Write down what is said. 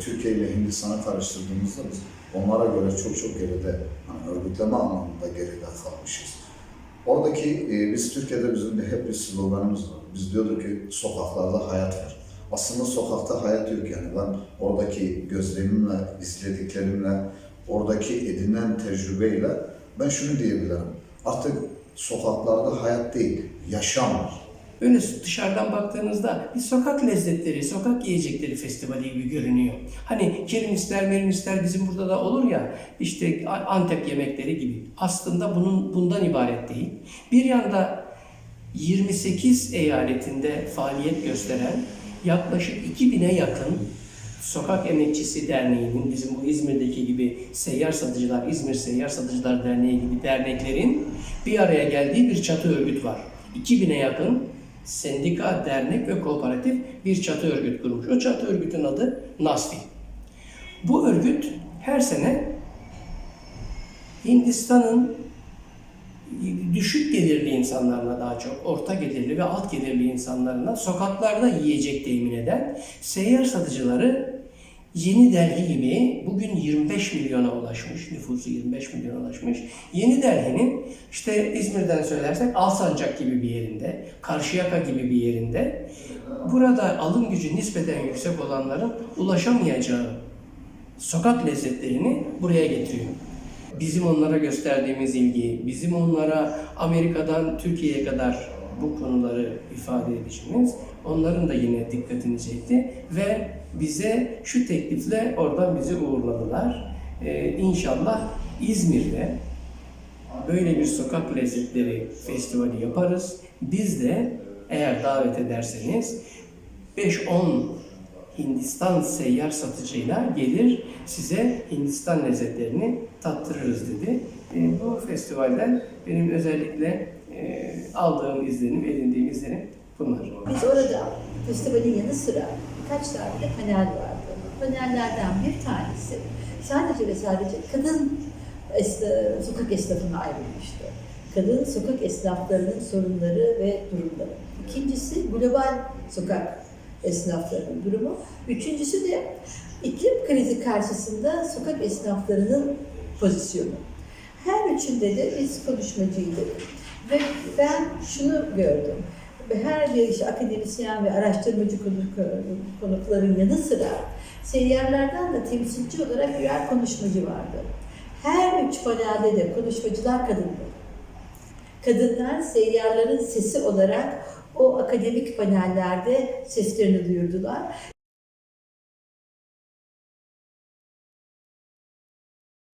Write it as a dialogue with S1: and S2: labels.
S1: Türkiye ile Hindistan'ı karıştırdığımızda biz onlara göre çok çok geride, hani örgütleme anlamında geride kalmışız. Oradaki, e, biz Türkiye'de bizim de hep bir sloganımız var. Biz diyorduk ki sokaklarda hayat var. Aslında sokakta hayat yok yani. Ben oradaki gözlemimle, izlediklerimle, oradaki edinilen tecrübeyle ben şunu diyebilirim. Artık sokaklarda hayat değil, yaşam var.
S2: Böyle dışarıdan baktığınızda bir sokak lezzetleri, sokak yiyecekleri festivali gibi görünüyor. Hani kirmisler, mermisler bizim burada da olur ya, işte Antep yemekleri gibi. Aslında bunun bundan ibaret değil. Bir yanda 28 eyaletinde faaliyet gösteren yaklaşık 2000'e yakın Sokak Emekçisi Derneği'nin, bizim bu İzmir'deki gibi Seyyar Satıcılar, İzmir Seyyar Satıcılar Derneği gibi derneklerin bir araya geldiği bir çatı örgüt var. 2000'e yakın sendika, dernek ve kooperatif bir çatı örgüt kurmuş. O çatı örgütün adı NASFİ. Bu örgüt her sene Hindistan'ın düşük gelirli insanlarına daha çok, orta gelirli ve alt gelirli insanlarına sokaklarda yiyecek temin eden seyyar satıcıları Yeni Delhi gibi bugün 25 milyona ulaşmış, nüfusu 25 milyona ulaşmış. Yeni Delhi'nin işte İzmir'den söylersek Alsancak gibi bir yerinde, Karşıyaka gibi bir yerinde burada alım gücü nispeten yüksek olanların ulaşamayacağı sokak lezzetlerini buraya getiriyor. Bizim onlara gösterdiğimiz ilgi, bizim onlara Amerika'dan Türkiye'ye kadar bu konuları ifade edişimiz onların da yine dikkatini çekti ve bize şu teklifle oradan bizi uğurladılar. Ee, inşallah İzmir'de böyle bir sokak lezzetleri festivali yaparız. Biz de eğer davet ederseniz 5-10 Hindistan seyyar satıcıyla gelir size Hindistan lezzetlerini tattırırız dedi. E, bu festivalden benim özellikle e, aldığım izlenim, edindiğim izlenim bunlar.
S3: Biz orada festivalin yanı sıra birkaç tane de panel vardı. Panellerden bir tanesi sadece ve sadece kadın esna, sokak esnafına ayrılmıştı. Kadın sokak esnaflarının sorunları ve durumları. İkincisi global sokak esnaflarının durumu. Üçüncüsü de iklim krizi karşısında sokak esnaflarının pozisyonu. Her üçünde de biz konuşmacıydık. Ve ben şunu gördüm. Her bir işte akademisyen ve araştırmacı konuk, konukların yanı sıra seyyarlardan da temsilci olarak birer konuşmacı vardı. Her üç panelde de konuşmacılar kadındı. Kadınlar seyyarların sesi olarak o akademik panellerde seslerini duyurdular.